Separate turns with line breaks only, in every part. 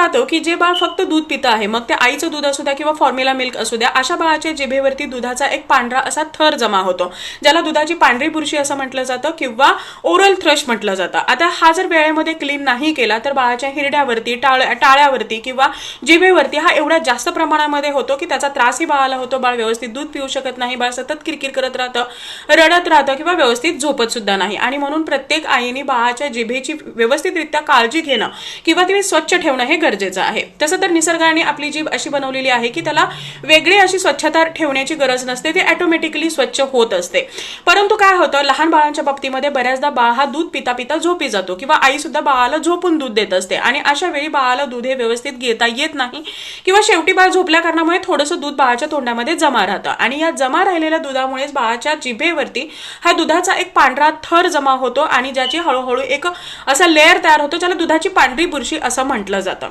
पाहतो की जे बाळ फक्त दूध पितं आहे मग ते आईचं दूध असू द्या किंवा फॉर्म्युला मिल्क असू द्या अशा बाळाच्या जिभेवरती दुधाचा एक पांढरा असा थर जमा होतो ज्याला दुधाची पांढरी बुरशी असं म्हटलं जातं किंवा ओरल थ्रश म्हटलं जातं. आता हा जर वेळेमध्ये क्लीन नाही केला तर बाळाच्या हिरड्यावरती टाळ टाळ्यावरती किंवा जिभेवरती हा एवढा जास्त प्रमाणामध्ये होतो की त्याचा त्रासही बाळाला होतो बाळ व्यवस्थित दूध पिऊ शकत नाही बाळ सतत किरकिर करत राहतं रडत राहतं किंवा व्यवस्थित झोपत सुद्धा नाही. आणि म्हणून प्रत्येक आईने बाळाच्या जिभेची व्यवस्थितरित्या काळजी घेणं किंवा तिने स्वच्छ ठेवणं हे गरजेचं आहे. तसं तर निसर्गाने आपली जीभ अशी बनवलेली आहे की त्याला वेगळी अशी स्वच्छता ठेवण्याची गरज नसते ती ऑटोमॅटिकली स्वच्छ होत असते. परंतु काय होतं लहान बाळांच्या बाबतीमध्ये बऱ्याचदा बाळ हा दूध पिता पिता झोपी जातो किंवा आई सुद्धा बाळाला झोपून दूध देत असते आणि अशा वेळी बाळाला दूध हे व्यवस्थित घेता येत नाही किंवा शेवटी बाळ झोपल्या कारणामुळे थोडंसं दूध बाळाच्या तोंडामध्ये जमा राहतं आणि या जमा राहिलेल्या दुधामुळेच बाळाच्या जिभेवरती हा दुधाचा एक पांढरा थर जमा होतो आणि ज्याची हळूहळू एक असा लेअर तयार होतो ज्याला दुधाची पांढरी बुरशी असं म्हटलं जातं.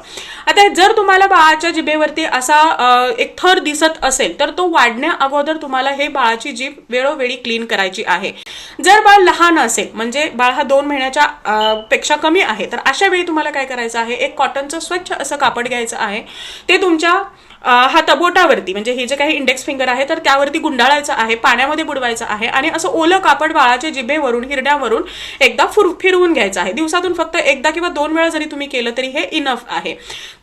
आता जर तुम्हाला बाळाच्या जिभेवरती असा एक थर दिसत असेल तर तो वाढण्या अगोदर तुम्हाला हे बाळाची जीभ वेळोवेळी क्लीन करायची आहे. जर बाळ लहान असेल म्हणजे बाळ हा दोन महिन्याच्या पेक्षा कमी आहे तर अशा वेळी तुम्हाला काय करायचं आहे? एक कॉटनचं स्वच्छ असं कापड घ्यायचं आहे. ते तुमच्या हा तबोटावरती म्हणजे हे जे काही इंडेक्स फिंगर आहे तर त्यावरती गुंडाळायचं आहे पाण्यामध्ये बुडवायचं आहे आणि असं ओलं कापड बाळाच्या जिभेवरून हिरड्यावरून एकदा फुर फिरवून घ्यायचं आहे. दिवसातून फक्त एकदा किंवा दोन वेळा जरी तुम्ही केलं तरी हे इनफ आहे.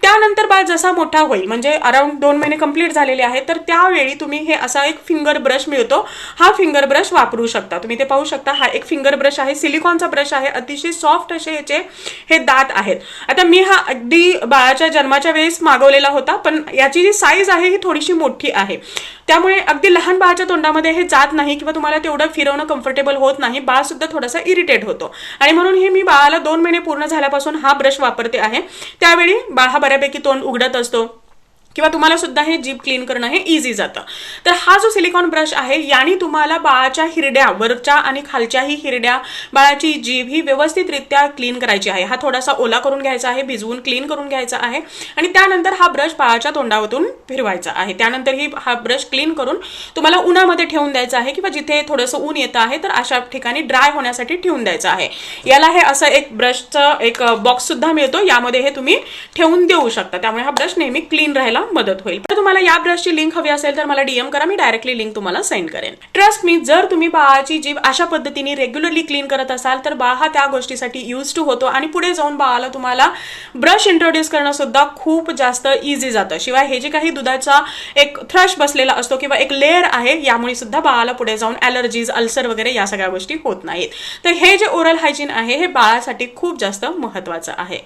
त्यानंतर बाळ जसा मोठा होईल म्हणजे अराउंड दोन महिने कंप्लीट झालेले आहेत तर त्यावेळी तुम्ही हे असा एक फिंगर ब्रश मिळतो. हा फिंगर ब्रश वापरू शकता. तुम्ही ते पाहू शकता हा एक फिंगर ब्रश आहे सिलिकॉनचा ब्रश आहे अतिशय सॉफ्ट असे याचे हे दात आहेत. आता मी हा अगदी बाळाच्या जन्माच्या वेळेस मागवलेला होता पण याची जी साईज आहे ही थोडीशी मोठी आहे. त्यामुळे अगदी लहान बाळाच्या तोंडामध्ये हे जात नाही किंवा तुम्हाला तेवढं फिरवणं कम्फर्टेबल होत नाही बाळ सुद्धा थोडासा इरिटेट होतो. आणि म्हणून हे मी बाळाला दोन महिने पूर्ण झाल्यापासून हा ब्रश वापरते आहे. त्यावेळी बाळ हा बऱ्यापैकी तोंड उघडत असतो. किंवा तुम्हाला सुद्धा हे जीभ क्लीन करणं हे इझी जातं. तर हा जो सिलिकॉन ब्रश आहे याने तुम्हाला बाळाच्या हिरड्या वरच्या आणि खालच्याही हिरड्या बाळाची जीभ ही व्यवस्थितरित्या क्लीन करायची आहे. हा थोडासा ओला करून घ्यायचा आहे भिजवून क्लीन करून घ्यायचा आहे आणि त्यानंतर हा ब्रश बाळाच्या तोंडावरून फिरवायचा आहे. त्यानंतरही हा ब्रश क्लीन करून तुम्हाला उन्हामध्ये ठेवून द्यायचा आहे किंवा जिथे थोडंसं ऊन येतं आहे तर अशा ठिकाणी ड्राय होण्यासाठी ठेवून द्यायचं आहे. याला हे असं एक ब्रशचं एक बॉक्स सुद्धा मिळतो यामध्ये हे तुम्ही ठेवून देऊ शकता. त्यामुळे हा ब्रश नेहमी क्लीन राहायला मदत होईल. तर तुम्हाला या ब्रशची लिंक हवी असेल तर मला डीएम करा मी डायरेक्टली लिंक तुम्हाला सेंड करेन. ट्रस्ट मी जर तुम्ही बाळाची जीभ अशा पद्धतीने रेग्युलरली क्लीन करत असाल तर बाळ हा त्या गोष्टीसाठी यूज टू होतो आणि पुढे जाऊन बाळाला तुम्हाला ब्रश इंट्रोड्यूस करणं सुद्धा खूप जास्त इझी जातं. शिवाय हे जे काही दुधाचा एक थ्रश बसलेला असतो किंवा एक लेअर आहे यामुळे सुद्धा बाळाला पुढे जाऊन ॲलर्जीज अल्सर वगैरे या सगळ्या गोष्टी होत नाहीत. तर हे जे ओरल हायजीन आहे हे बाळासाठी खूप जास्त महत्वाचं आहे.